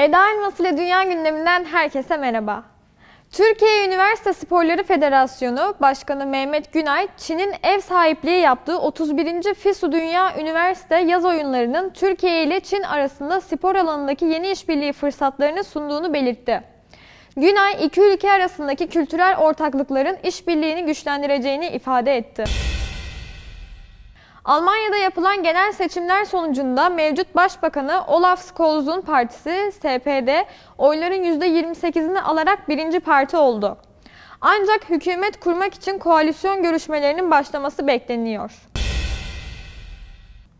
Eda Elmas ile Dünya gündeminden herkese merhaba. Türkiye Üniversite Sporları Federasyonu Başkanı Mehmet Günay, Çin'in ev sahipliği yaptığı 31. FISU Dünya Üniversite Yaz Oyunları'nın Türkiye ile Çin arasında spor alanındaki yeni işbirliği fırsatlarını sunduğunu belirtti. Günay, iki ülke arasındaki kültürel ortaklıkların işbirliğini güçlendireceğini ifade etti. Almanya'da yapılan genel seçimler sonucunda mevcut başbakanı Olaf Scholz'un partisi SPD oyların %28'ini alarak birinci parti oldu. Ancak hükümet kurmak için koalisyon görüşmelerinin başlaması bekleniyor.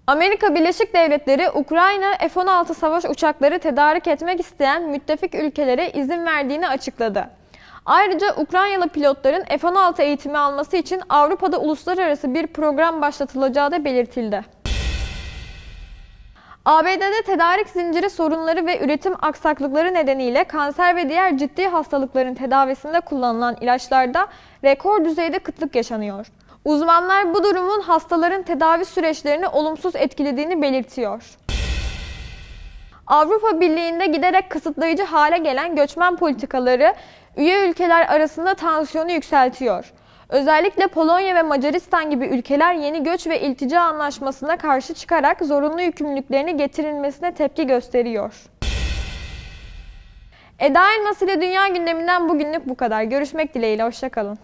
Amerika Birleşik Devletleri, Ukrayna F-16 savaş uçakları tedarik etmek isteyen müttefik ülkelere izin verdiğini açıkladı. Ayrıca Ukraynalı pilotların F-16 eğitimi alması için Avrupa'da uluslararası bir program başlatılacağı da belirtildi. ABD'de tedarik zinciri sorunları ve üretim aksaklıkları nedeniyle kanser ve diğer ciddi hastalıkların tedavisinde kullanılan ilaçlarda rekor düzeyde kıtlık yaşanıyor. Uzmanlar bu durumun hastaların tedavi süreçlerini olumsuz etkilediğini belirtiyor. Avrupa Birliği'nde giderek kısıtlayıcı hale gelen göçmen politikaları üye ülkeler arasında tansiyonu yükseltiyor. Özellikle Polonya ve Macaristan gibi ülkeler yeni göç ve iltica anlaşmasına karşı çıkarak zorunlu yükümlülüklerini getirilmesine tepki gösteriyor. Eda Elmas ile Dünya gündeminden bugünlük bu kadar. Görüşmek dileğiyle, hoşçakalın.